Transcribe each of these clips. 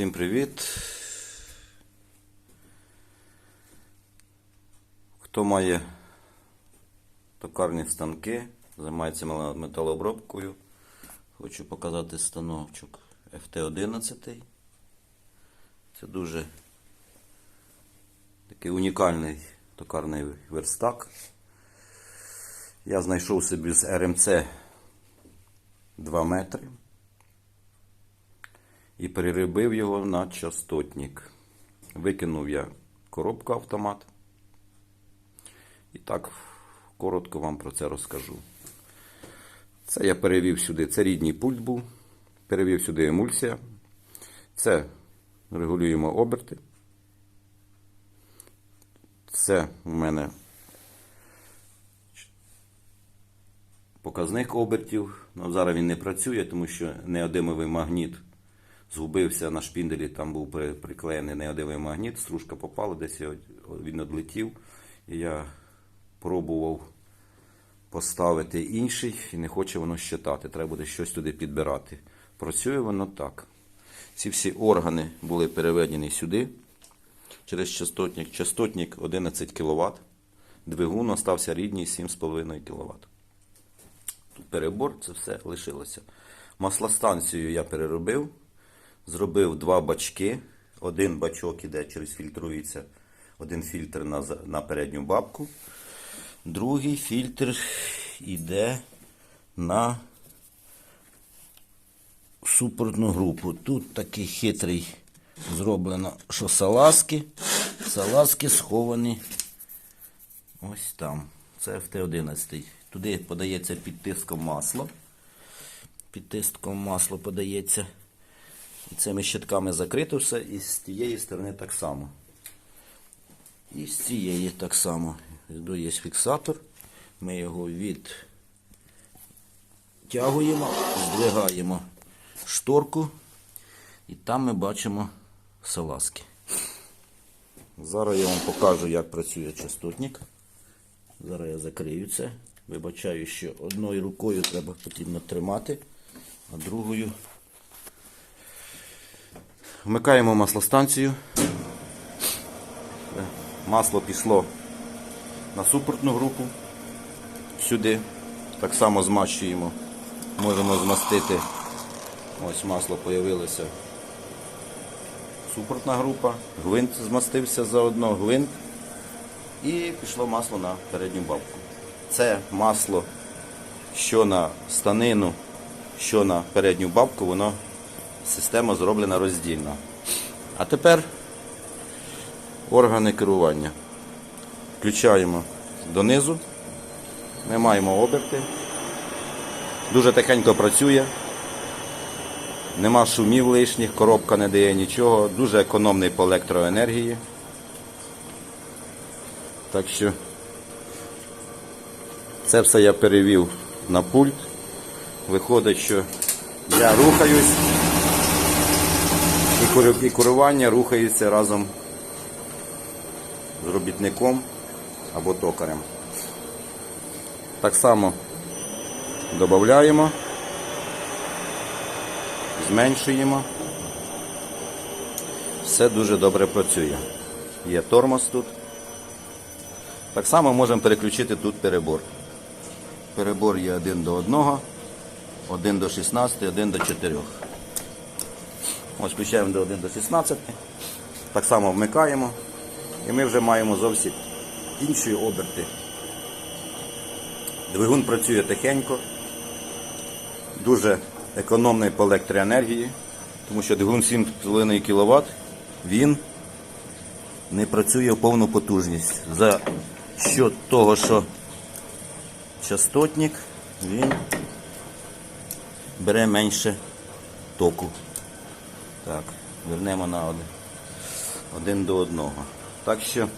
Всім привіт. Хто має токарні станки, займається металообробкою, хочу показати станочок FT11. Це дуже такий унікальний токарний верстак. Я знайшов собі з РМЦ 2 метри і переробив його на частотник. Викинув я коробку автомат. І так коротко вам про це розкажу. Це я перевів сюди, це рідний пульт був. Перевів сюди емульсія. Це регулюємо оберти. Це у мене показник обертів. Ну, зараз він не працює, тому що неодимовий магніт згубився на шпінделі, там був приклеєний неодимовий магніт, стружка попала, десь він одлетів. І я пробував поставити інший і не хоче воно щитати. Треба буде щось туди підбирати. Працює воно так. Ці всі органи були переведені сюди через частотник. Частотник 11 кВт. Двигун остався рідній 7,5 кВт. Тут перебор, це все лишилося. Маслостанцію я переробив. Зробив два бачки. Один бачок іде через фільтрується. Один фільтр на, на передню бабку. Другий фільтр йде на супортну групу. Тут такий хитрий зроблено, що салазки. Салазки сховані ось там. Це FT11. Туди подається під тиском масло. Під тиском масло подається. І цими щитками закрито все. І з тієї сторони так само. І з цієї так само. Є фіксатор. Ми його відтягуємо, здвигаємо шторку. І там ми бачимо салазки. Зараз я вам покажу, як працює частотник. Зараз я закрию це. Вибачаю, що одною рукою треба потрібно тримати, а другою вмикаємо маслостанцію. Масло пішло на супортну групу. Сюди. Так само змащуємо. Можемо змастити. Ось масло з'явилося. Супортна група. Гвинт змастився заодно, гвинт. І пішло масло на передню бабку. Це масло, що на станину, що на передню бабку, воно система зроблена роздільно. А тепер органи керування. Включаємо донизу. Ми маємо оберти. Дуже тихенько працює. Нема шумів лишніх, коробка не дає нічого. Дуже економний по електроенергії. Так що це все я перевів на пульт. Виходить, що я рухаюсь і керування рухається разом з робітником або токарем. Так само додаємо, зменшуємо. Все дуже добре працює. Є тормоз тут. Так само можемо переключити тут перебор. Перебор є 1 до 1, 1 до 16, 1 до 4. Ось включаємо до 1 до 16. Так само вмикаємо. І ми вже маємо зовсім інші оберти. Двигун працює тихенько, дуже економний по електроенергії, тому що двигун 7,5 кВт, він не працює в повну потужність. За що того, що частотник, він бере менше току. Так, вернемо на один, один до одного. Так що,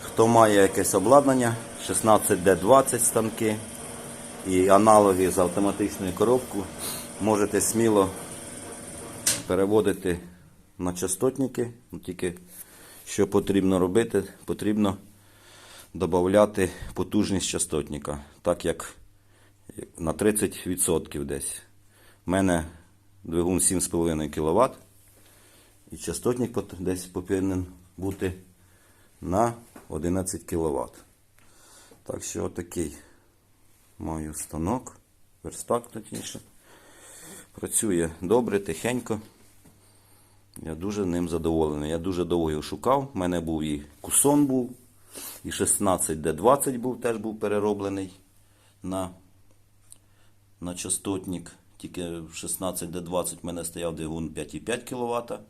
хто має якесь обладнання, 16D20 станки і аналоги з автоматичною коробкою, можете сміло переводити на частотники. Ну, Тільки що потрібно робити, потрібно додати потужність частотника, так як на 30% десь. У мене двигун 7,5 кВт. І частотник десь повинен бути на 11 кВт. Так що отакий маю станок, верстак точніше. Працює добре, тихенько. Я дуже ним задоволений. Я дуже довго його шукав. У мене був і кусон був, і 16D20 був, теж був перероблений на, на частотник. Тільки в 16D20 в мене стояв двигун 5,5 кВт,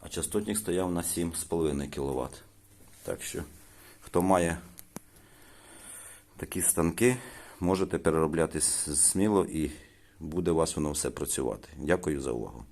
а частотник стояв на 7,5 кВт. Так що, хто має такі станки, можете переробляти сміло і буде у вас воно все працювати. Дякую за увагу.